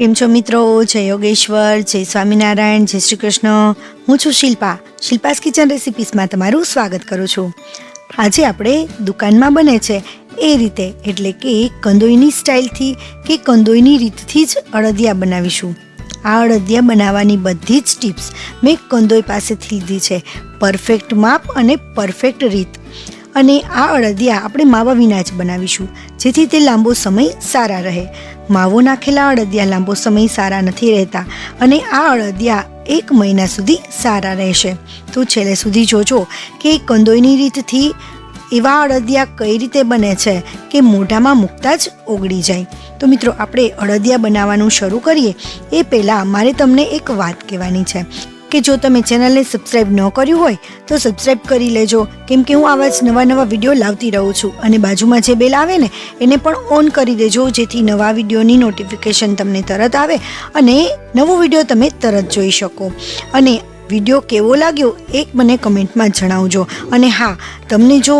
કેમ છો મિત્રો? જય યોગેશ્વર, જય સ્વામિનારાયણ, જય શ્રી કૃષ્ણ. હું છું શિલ્પા. શિલ્પાસ કિચન રેસિપીસમાં તમારું સ્વાગત કરું છું. આજે આપણે દુકાનમાં બને છે. એ રીતે, એટલે કે કંદોઈની સ્ટાઇલથી કે કંદોઈની રીતથી જ અડદિયા બનાવીશું. આ અડદિયા બનાવવાની બધી જ ટિપ્સ મેં કંદોઈ પાસેથી લીધી છે. પરફેક્ટ માપ અને પરફેક્ટ રીત. અને આ અડદિયા આપણે માવા વિના જ બનાવીશું. જેથી તે લાંબો સમય સારા રહે. માવો નાખેલા અડદિયા લાંબો સમય સારા નથી રહેતા અને આ અડદિયા એક મહિના સુધી સારા રહેશે. તો છેલ્લે સુધી જોજો કે કંદોઈની રીતથી એવા અડદિયા કઈ રીતે બને છે કે મોઢામાં મૂકતા જ ઓગળી જાય. તો મિત્રો, આપણે અડદિયા બનાવવાનું શરૂ કરીએ. એ પહેલાં મારે તમને એક વાત કહેવાની છે. કે જો તમે ચેનલને સબસ્ક્રાઇબ ન કર્યું હોય, તો સબસ્ક્રાઇબ કરી લેજો. કેમ કે હું આવા જ નવા નવા વીડિયો લાવતી રહું છું અને બાજુમાં જે બેલ આવે ને, એને પણ ઓન કરી દેજો, જેથી નવા વિડીયોની નોટિફિકેશન તમને તરત આવે અને નવો વીડિયો તમે તરત જોઈ શકો. અને વીડિયો કેવો લાગ્યો એ મને કમેન્ટમાં જણાવજો. અને હા, તમને જો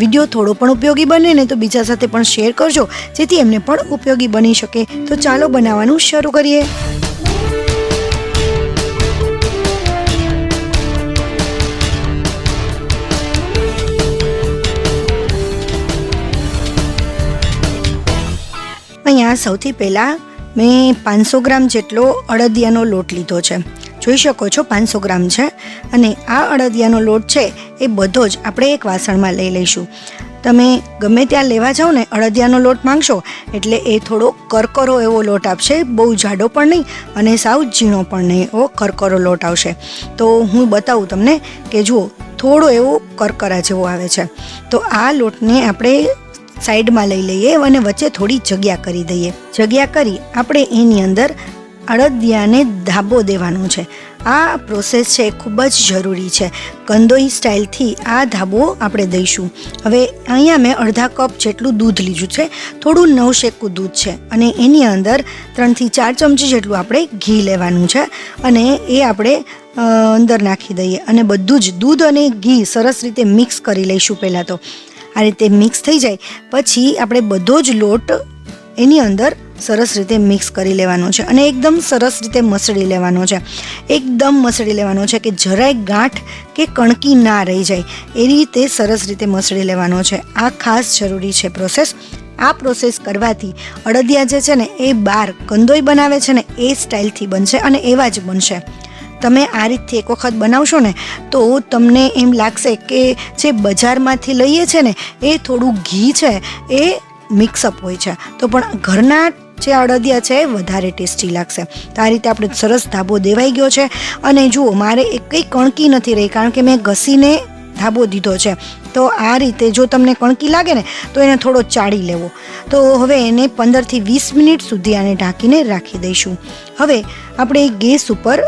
વીડિયો થોડો પણ ઉપયોગી બને ને, તો બીજા સાથે પણ શેર કરજો, જેથી એમને પણ ઉપયોગી બની શકે. તો ચાલો બનાવવાનું શરૂ કરીએ. અહીંયા સૌથી પહેલાં મેં પાંચસો ગ્રામ જેટલો અડદિયાનો લોટ લીધો છે. જોઈ શકો છો પાંચસો ગ્રામ છે અને આ અડદિયાનો લોટ છે એ બધો જ આપણે એક વાસણમાં લઈ લઈશું. તમે ગમે ત્યાં લેવા જાઓ ને અડદિયાનો લોટ માંગશો એટલે એ થોડો કરકરો એવો લોટ આપશે, બહુ જાડો પણ નહીં અને સાવ ઝીણો પણ નહીં, એવો કરકરો લોટ આવશે. તો હું બતાવું તમને કે જુઓ, થોડો એવો કરકરા જેવો આવે છે. તો આ લોટને આપણે સાઈડમાં લઈ લઈએ અને વચ્ચે થોડી જગ્યા કરી દઈએ. જગ્યા કરી આપણે એની અંદર અડદિયાને ધાબો દેવાનો છે. આ પ્રોસેસ છે ખૂબ જ જરૂરી છે. કંદોઈ સ્ટાઇલથી આ ધાબો આપણે દઈશું. હવે અહીંયા મેં અડધા કપ જેટલું દૂધ લીધું છે. થોડું નવશેકું દૂધ છે અને એની અંદર ત્રણથી ચાર ચમચી જેટલું આપણે ઘી લેવાનું છે અને એ આપણે અંદર નાખી દઈએ. અને બધું જ દૂધ અને ઘી સરસ રીતે મિક્સ કરી લઈશું પહેલાં તો. આ રીતે મિક્સ થઈ જાય, પછી આપણે બધો જ લોટ એની અંદર સરસ રીતે મિક્સ કરી લેવાનો છે અને એકદમ સરસ રીતે મસળી લેવાનો છે. એકદમ મસળી લેવાનો છે કે જરાય ગાંઠ કે કણકી ના રહી જાય, એ રીતે સરસ રીતે મસળી લેવાનો છે. આ ખાસ જરૂરી છે પ્રોસેસ આ પ્રોસેસ કરવાથી અડદિયા જે છે ને, એ બાર કંદોઈ બનાવે છે ને, એ સ્ટાઇલથી બનશે અને એવા જ બનશે. તમે આ રીતથી એક વખત બનાવશો ને, તો તમને એમ લાગશે કે જે બજારમાંથી લઈએ છે ને, એ થોડું ઘી છે, એ મિક્સઅપ હોય છે. તો પણ ઘરના જે અડદિયા છે, એ વધારે ટેસ્ટી લાગશે. તો આ રીતે આપણે સરસ ધાબો દેવાઈ ગયો છે. અને જુઓ, મારે એક કંઈ કણકી નથી રહી, કારણ કે મેં ઘસીને ધાબો દીધો છે. તો આ રીતે જો તમને કણકી લાગે ને, તો એને થોડો ચાળી લેવો. તો હવે એને પંદરથી વીસ મિનિટ સુધી આને ઢાંકીને રાખી દઈશું. હવે આપણે ગેસ ઉપર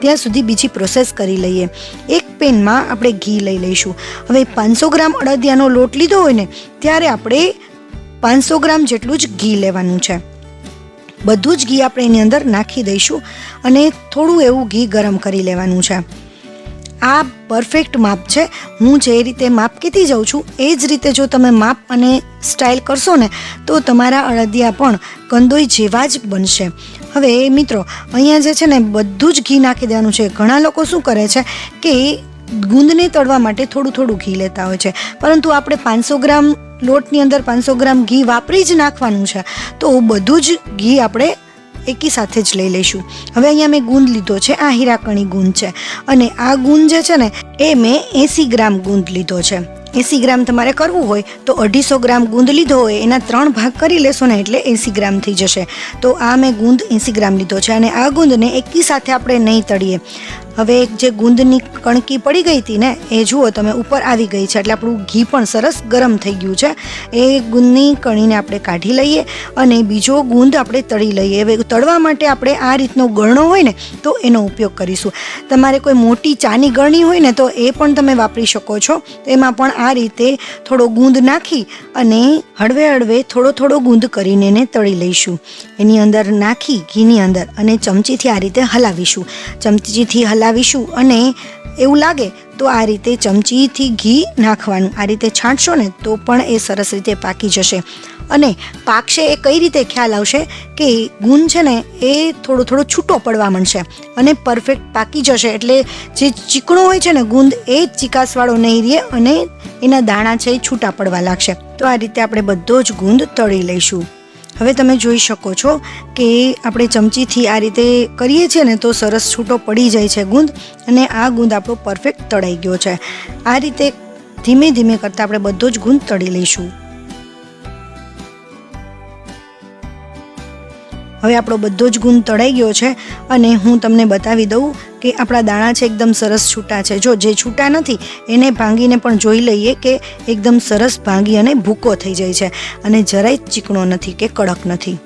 ત્યાં સુધી બીજી પ્રોસેસ કરી લઈએ. એક પેનમાં આપણે ઘી લઈ લઈશું. હવે પાંચસો ગ્રામ અડદિયાનો લોટ લીધો હોય ને, ત્યારે આપણે પાંચસો ગ્રામ જેટલું જ ઘી લેવાનું છે. બધું જ ઘી આપણે એની અંદર નાખી દઈશું અને થોડું એવું ઘી ગરમ કરી લેવાનું છે. આ પરફેક્ટ માપ છે. હું જે રીતે માપ કીધી જાઉં છું, એ જ રીતે જો તમે માપ અને સ્ટાઇલ કરશો ને, તો તમારા અડદિયા પણ કંદોઈ જેવા જ બનશે. હવે મિત્રો, અહીંયા જે છે ને બધું જ ઘી નાખી દેવાનું છે. ઘણા લોકો શું કરે છે કે ગુંદને તળવા માટે થોડું થોડું ઘી લેતા હોય છે. પરંતુ આપણે પાંચસો ગ્રામ લોટની અંદર પાંચસો ગ્રામ ઘી વાપરી જ નાખવાનું છે. તો બધું જ ઘી આપણે એકી સાથે જ લઈ લઈશું. હવે અહીંયા મેં ગુંદ લીધો છે. આ હીરાકણી ગુંદ છે. અને આ ગુંદ જે છે ને, એ મેં એંસી ગ્રામ ગુંદ લીધો છે. એંસી ગ્રામ તમારે કરવું હોય તો અઢીસો ગ્રામ ગુંદ લીધો હોય, એના ત્રણ ભાગ કરી લેશો ને એટલે એંસી ગ્રામ થઈ જશે. તો આ મેં ગુંદ એંસી ગ્રામ લીધો છે અને આ ગુંદને એકી સાથે આપણે નહીં તળીએ. હવે એક જે ગુંદની કણકી પડી ગઈ હતી ને, એ જુઓ તમે, ઉપર આવી ગઈ છે. એટલે આપણું ઘી પણ સરસ ગરમ થઈ ગયું છે. એ ગુંદની કણીને આપણે કાઢી લઈએ અને બીજો ગુંદ આપણે તળી લઈએ. હવે તળવા માટે આપણે આ રીતનો ગળણો હોય ને, તો એનો ઉપયોગ કરીશું. તમારે કોઈ મોટી ચાની ગળણી હોય ને, તો એ પણ તમે વાપરી શકો છો. એમાં પણ આ રીતે થોડો ગુંદ નાખી અને હળવે હળવે થોડો થોડો ગુંદ કરીને એને તળી લઈશું. એની અંદર નાખી ઘીની અંદર અને ચમચીથી આ રીતે હલાવીશું. ચમચીથી હલાવીશું અને એવું લાગે તો આ રીતે ચમચીથી ઘી નાખવાનું, આ રીતે છાંટશો ને તો પણ એ સરસ રીતે પાકી જશે. અને પાકશે એ કઈ રીતે ખ્યાલ આવશે કે ગુંદ છે ને એ થોડો થોડો છૂટો પડવા માંડશે અને પરફેક્ટ પાકી જશે એટલે જે ચીકણો હોય છે ને ગુંદ એ ચીકાસવાળો નહીં રહે અને એના દાણા છે એ છૂટા પડવા લાગશે. તો આ રીતે આપણે બધો જ ગુંદ તળી લઈશું. હવે તમે જોઈ શકો છો કે આપણે ચમચીથી આ રીતે કરીએ છીએ ને તો સરસ છૂટો પડી જાય છે ગુંદ અને આ ગુંદ આપણો પરફેક્ટ તળાઈ ગયો છે. આ રીતે ધીમે ધીમે કરતાં આપણે બધો જ ગુંદ તળી લઈશું. હવે આપણો બધો જ ગુણ તળાઈ ગયો છે અને હું તમને બતાવી દઉં કે આપણા દાણા છે એકદમ સરસ છૂટા છે. જો જે છૂટા નથી, એને ભાંગીને પણ જોઈ લઈએ કે એકદમ સરસ ભાંગી અને ભૂકો થઈ જાય છે અને જરાય ચીકણો નથી કે કડક નથી.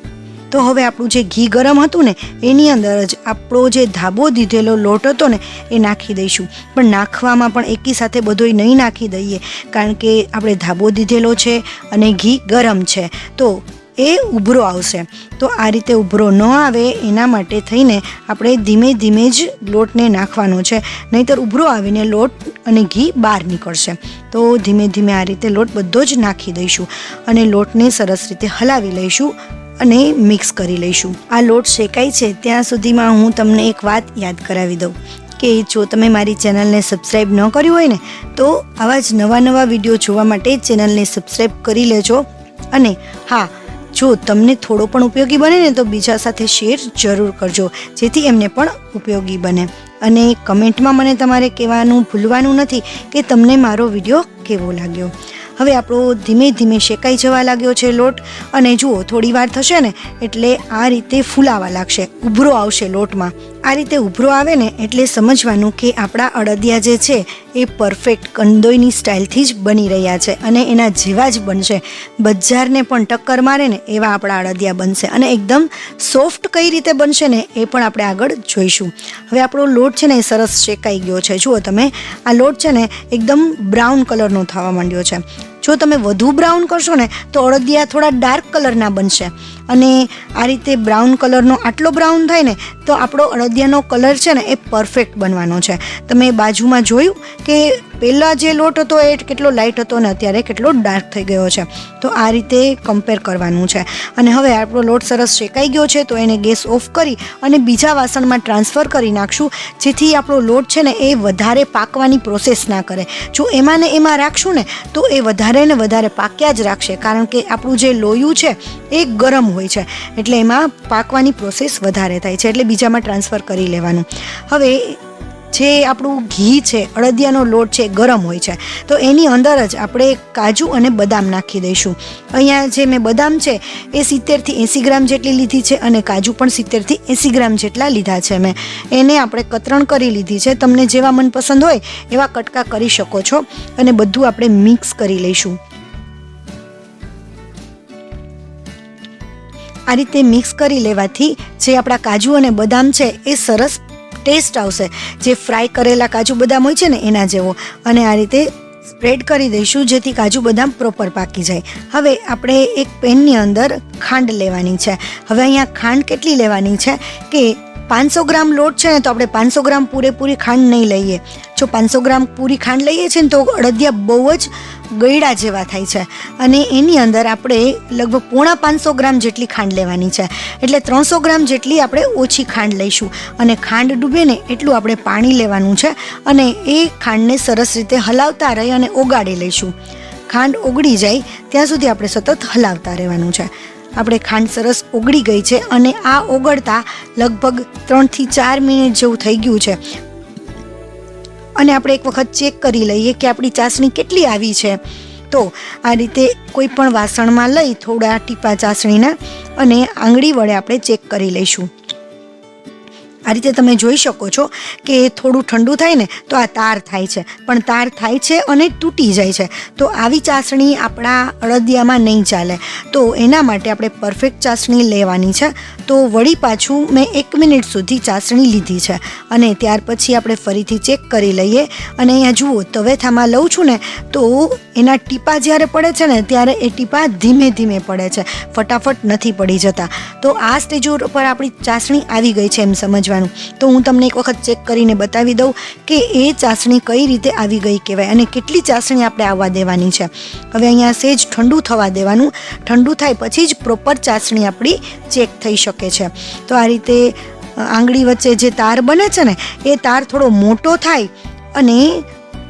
તો હવે આપણું જે ઘી ગરમ હતું ને, એની અંદર જ આપણો જે ધાબો દીધેલો લોટ હતો ને, એ નાખી દઈશું. પણ નાખવામાં પણ એકી સાથે બધોય નહીં નાખી દઈએ, કારણ કે આપણે ધાબો દીધેલો છે અને ઘી ગરમ છે. તો એ ઉભરો આવશે. તો આ રીતે ઉભરો ન આવે એના માટે થઈને આપણે ધીમે ધીમે જ લોટને નાખવાનો છે. નહીંતર ઉભરો આવીને લોટ અને ઘી બહાર નીકળશે. તો ધીમે ધીમે આ રીતે લોટ બધો જ નાખી દઈશું અને લોટને સરસ રીતે હલાવી લઈશું અને મિક્સ કરી લઈશું. આ લોટ શેકાય છે ત્યાં સુધીમાં હું તમને એક વાત યાદ કરાવી દઉં કે જો તમે મારી ચેનલને સબસ્ક્રાઈબ ન કર્યું હોય ને, તો આવા જ નવા નવા વીડિયો જોવા માટે ચેનલને સબસ્ક્રાઈબ કરી લેજો. અને હા જો તમને થોડો પણ ઉપયોગી બને ને તો બીજા સાથે શેર જરૂર કરજો, જેથી એમને પણ ઉપયોગી બને. અને કમેન્ટમાં મને તમારે કહેવાનું ભૂલવાનું નથી કે તમને મારો વીડિયો કેવો લાગ્યો. હવે આપણો ધીમે ધીમે શેકાઈ જવા લાગ્યો છે લોટ, અને જુઓ, થોડી વાર થશે ને એટલે આ રીતે ફૂલાવા લાગશે, ઉભરો આવશે લોટમાં. આ રીતે ઉભરો આવે ને એટલે સમજવાનું કે આપણા અડદિયા જે છે એ પરફેક્ટ કંદોઈની સ્ટાઇલથી જ બની રહ્યા છે અને એના જેવા જ બનશે. બજારને પણ ટક્કર મારે ને એવા આપણા અડદિયા બનશે અને એકદમ સોફ્ટ કઈ રીતે બનશે ને એ પણ આપણે આગળ જોઈશું. હવે આપણો લોટ છે ને એ સરસ શેકાઈ ગયો છે. જુઓ તમે, આ લોટ છે ને એકદમ બ્રાઉન કલરનો થવા માંડ્યો છે. જો તમે વધુ બ્રાઉન કરશો ને, તો અડદિયા થોડા ડાર્ક કલરના બનશે. અને આ રીતે બ્રાઉન કલરનો આટલો બ્રાઉન થાય ને, તો આપણો અડદિયાનો કલર છે ને, એ પરફેક્ટ બનવાનો છે. તમે બાજુમાં જોયું કે પહેલાં જે લોટ હતો એ કેટલો લાઇટ હતો ને અત્યારે કેટલો ડાર્ક થઈ ગયો છે. તો આ રીતે કમ્પેર કરવાનું છે. અને હવે આપણો લોટ સરસ શેકાઈ ગયો છે, તો એને ગેસ ઓફ કરી અને બીજા વાસણમાં ટ્રાન્સફર કરી નાખશું. જેથી આપણો લોટ છે ને એ વધારે પાકવાની પ્રોસેસ ના કરે. જો એમાં ને એમાં રાખશું ને, તો એ વધારે ને વધારે પાક્યા જ રાખશે. કારણ કે આપણું જે લોયું છે, એ ગરમ હોય છે. એટલે એમાં પાકવાની પ્રોસેસ વધારે થાય છે. એટલે બીજામાં ટ્રાન્સફર કરી લેવાનું. હવે જે આપણું ઘી છે અડદિયાનો લોટ છે ગરમ હોય છે. તો એની અંદર જ આપણે કાજુ અને બદામ નાખી દઈશું. અહીંયા જે મેં બદામ છે, એ સિત્તેરથી એંસી ગ્રામ જેટલી લીધી છે અને કાજુ પણ સિત્તેરથી એંસી ગ્રામ જેટલા લીધા છે મેં. એને આપણે કતરણ કરી લીધી છે. તમને જેવા મનપસંદ હોય, એવા કટકા કરી શકો છો અને બધું આપણે મિક્સ કરી લઈશું. આ રીતે મિક્સ કરી લેવાથી જે આપણા કાજુ અને બદામ છે, એ સરસ ટેસ્ટ આવશે. જે ફ્રાય કરેલા કાજુ બદામ હોય છે ને, એના જેવો. અને આ રીતે સ્પ્રેડ કરી દઈશું, જેથી કાજુ બદામ પ્રોપર પાકી જાય. હવે આપણે એક પેનની અંદર ખાંડ લેવાની છે. હવે અહીંયા ખાંડ કેટલી લેવાની છે કે પાંચસો ગ્રામ લોટ છે ને, તો આપણે પાંચસો ગ્રામ પૂરેપૂરી ખાંડ નહીં લઈએ. જો પાંચસો ગ્રામ પૂરી ખાંડ લઈએ છીએ ને, તો અડદિયા બહુ જ ગળ્યા જેવા થાય છે. અને એની અંદર આપણે લગભગ પોણા પાંચસો ગ્રામ જેટલી ખાંડ લેવાની છે. એટલે ત્રણસો ગ્રામ જેટલી આપણે ઓછી ખાંડ લઈશું. અને ખાંડ ડૂબે ને, એટલું આપણે પાણી લેવાનું છે. અને એ ખાંડને સરસ રીતે હલાવતા રહી અને ઓગાળી લઈશું. ખાંડ ઓગળી જાય, ત્યાં સુધી આપણે સતત હલાવતા રહેવાનું છે. આપણે ખાંડ સરસ ઓગળી ગઈ છે અને આ ઓગળતા લગભગ ત્રણથી ચાર મિનિટ જેવું થઈ ગયું છે. અને આપણે એક વખત ચેક કરી લઈએ કે આપણી ચાસણી કેટલી આવી છે. તો આ રીતે કોઈ પણ વાસણમાં લઈ થોડા ટીપા ચાસણીના અને આંગળી વડે આપણે ચેક કરી લઈશું. આ રીતે તમે જોઈ શકો છો કે થોડું ઠંડુ થાય ને તો આ તાર થાય છે. પણ તાર થાય છે અને તૂટી જાય છે. તો આવી ચાસણી આપણા અડદિયામાં નહીં ચાલે. તો એના માટે આપણે પરફેક્ટ ચાસણી લેવાની છે. તો વળી પાછું મેં એક મિનિટ સુધી ચાસણી લીધી છે. અને ત્યાર પછી આપણે ફરીથી ચેક કરી લઈએ. અને અહીંયા જુઓ, તવેથામાં લઉં છું ને, તો એના ટીપા જ્યારે પડે છે ને, ત્યારે એ ટીપા ધીમે ધીમે પડે છે. ફટાફટ નથી પડી જતા. તો આ સ્ટેજ ઉપર આપણી ચાસણી આવી ગઈ છે એમ સમજવાનું. દેવાનું તો હું તમને એક વખત ચેક કરીને બતાવી દઉં કે એ ચાસણી કઈ રીતે આવી ગઈ કહેવાય અને કેટલી ચાસણી આપણે આવવા દેવાની છે. હવે અહીંયા સેજ ઠંડુ થવા દેવાનું. ઠંડુ થાય પછી જ પ્રોપર ચાસણી આપણી ચેક થઈ શકે છે. તો આ રીતે આંગળી વચ્ચે જે તાર બને છે ને, એ તાર થોડો મોટો થાય અને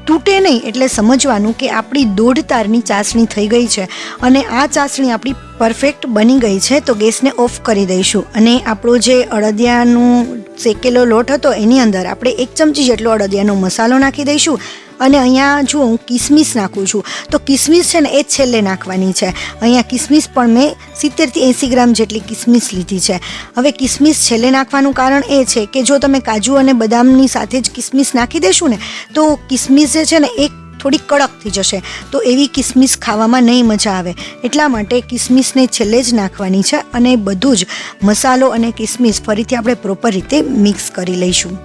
તૂટે નહીં એટલે સમજવાનું કે આપણી દોઢ તારની ચાસણી થઈ ગઈ છે અને આ ચાસણી આપણી પરફેક્ટ બની ગઈ છે તો ગેસને ઓફ કરી દઈશું. અને આપણો જે અડદિયાનું શેકેલો લોટ હતો એની અંદર આપણે એક ચમચી જેટલો અડદિયાનો મસાલો નાખી દઈશું અને અહીંયા જો હું કિસમિસ નાખું છું, તો કિસમિસ છે ને એ છેલ્લે નાખવાની છે. અહીંયા કિસમિસ પણ મેં સિત્તેરથી એંસી ગ્રામ જેટલી કિસમિસ લીધી છે. હવે કિસમિસ છેલ્લે નાખવાનું કારણ એ છે કે જો તમે કાજુ અને બદામની સાથે જ કિસમિસ નાખી દેશું ને, તો કિસમિસ જે છે ને એ થોડી કડક થઈ જશે. તો એવી કિસમિસ ખાવામાં નહીં મજા આવે. એટલા માટે કિસમિસને છેલ્લે જ નાખવાની છે અને બધું જ મસાલો અને કિસમિસ ફરીથી આપણે પ્રોપર રીતે મિક્સ કરી લઈશું.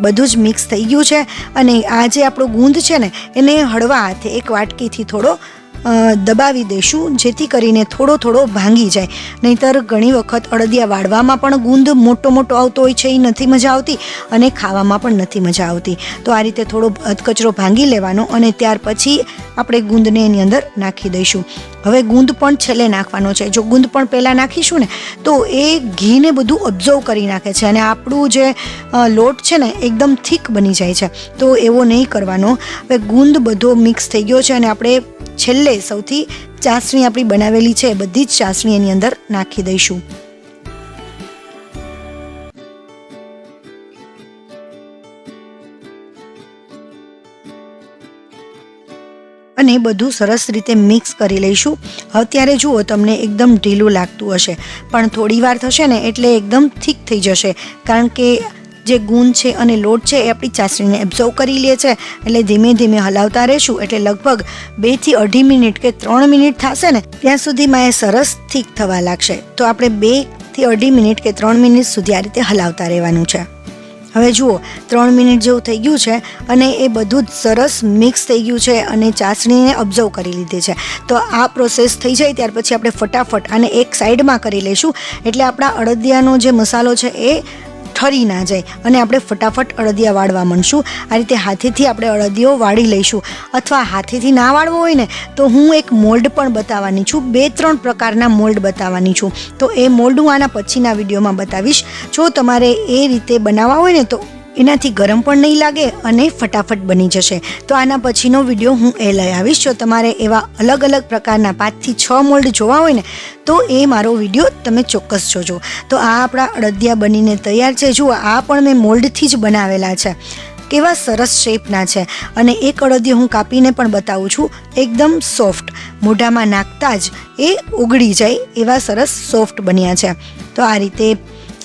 બધું જ મિક્સ થઈ ગયું છે. અને આ જે આપણો ગુંદ છે ને, એને હળવા હાથે એક વાટકીથી થોડો દબાવી દઈશું, જેથી કરીને થોડો થોડો ભાંગી જાય. નહીંતર ઘણી વખત અડદિયા વાળવામાં પણ ગુંદ મોટો મોટો આવતો હોય છે, એ નથી મજા આવતી અને ખાવામાં પણ નથી મજા આવતી. તો આ રીતે થોડો અધકચરો ભાંગી લેવાનો અને ત્યાર પછી આપણે ગુંદને એની અંદર નાખી દઈશું. હવે ગુંદ પણ છેલ્લે નાખવાનો છે. જો ગુંદ પણ પહેલાં નાખીશું ને, તો એ ઘીને બધું ઓબ્ઝર્વ કરી નાખે છે અને આપણું જે લોટ છે ને, એકદમ થીક બની જાય છે. તો એવો નહીં કરવાનો. હવે ગુંદ બધો મિક્સ થઈ ગયો છે અને આપણે છેલ્લે સૌથી ચાસણી આપણી બનાવેલી છે બધી જ ચાસણી એની અંદર નાખી દઈશું. અને બધું સરસ રીતે મિક્સ કરી લઈશું. અત્યારે જુઓ તમને એકદમ ઢીલું લાગતું હશે. પણ થોડી વાર થશે ને એટલે એકદમ થીક થઈ જશે. કારણ કે જે ગુણ છે અને લોટ છે એ આપણી ચાસણીને એબ્ઝર્વ કરી લે છે. એટલે ધીમે ધીમે હલાવતા રહેશું. એટલે લગભગ બેથી અઢી મિનિટ કે ત્રણ મિનિટ થશે ને, ત્યાં સુધીમાં એ સરસ થીક થવા લાગશે. તો આપણે બેથી અઢી મિનિટ કે ત્રણ મિનિટ સુધી આ રીતે હલાવતા રહેવાનું છે. હવે જુઓ, ત્રણ મિનિટ જેવું થઈ ગયું છે અને એ બધું જ સરસ મિક્સ થઈ ગયું છે અને ચાસણીને ઓબ્ઝર્વ કરી લીધી છે. તો આ પ્રોસેસ થઈ જાય ત્યાર પછી આપણે ફટાફટ આને એક સાઈડમાં કરી લઈશું. એટલે આપણા અડદિયાનો જે મસાલો છે એ ઠરી ના જાય અને આપણે ફટાફટ અડદિયા વાળવા માંડશું. આ રીતે હાથેથી આપણે અડદિયો વાળી લઈશું. અથવા હાથેથી ના વાળવો હોય ને, તો હું એક મોલ્ડ પણ બતાવવાની છું. બે, ત્રણ પ્રકારના મોલ્ડ બતાવવાની છું. તો એ મોલ્ડ હું આના પછીના વિડીયોમાં બતાવીશ. જો તમારે એ રીતે બનાવવા હોય ને, તો એનાથી ગરમ પણ નહીં લાગે અને ફટાફટ બની જશે. તો આના પછીનો વીડિયો હું એ લઈ આવીશ. જો તમારે એવા અલગ અલગ પ્રકારના પાંચથી છ મોલ્ડ જોવા હોય ને, તો એ મારો વીડિયો તમે ચોક્કસ જોજો. તો આ આપણા અડદિયા બનીને તૈયાર છે. જુઓ, આ પણ મેં મોલ્ડથી જ બનાવેલા છે. કેવા સરસ શેપના છે. અને એક અડદિયો હું કાપીને પણ બતાવું છું. એકદમ સોફ્ટ મોઢામાં નાખતા જ એ ઉગડી જાય એવા સરસ સોફ્ટ બન્યા છે. તો આ રીતે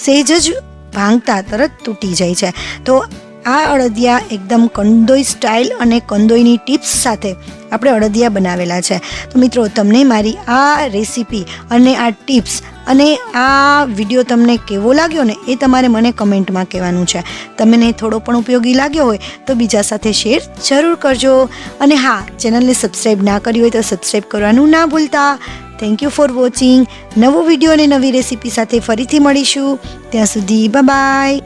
સેજ જ ભાંગતા તરત તૂટી જાય છે. તો આ અડદિયા એકદમ કંદોઈ સ્ટાઇલ અને કંદોઈની ટિપ્સ સાથે આપણે અડદિયા બનાવેલા છે. તો મિત્રો, તમને મારી આ રેસીપી અને આ ટિપ્સ અને આ વીડિયો તમને કેવો લાગ્યો ને એ તમારે મને કમેન્ટમાં કહેવાનું છે. તમને થોડો પણ ઉપયોગી લાગ્યો હોય તો બીજા સાથે શેર જરૂર કરજો. અને હા, ચેનલને સબસ્ક્રાઈબ ના કરી હોય તો સબસ્ક્રાઈબ કરવાનું ના ભૂલતા. થેન્ક યુ ફોર વોચિંગ નવો વીડિયો અને નવી રેસીપી સાથે ફરીથી મળીશું. ત્યાં સુધી બાય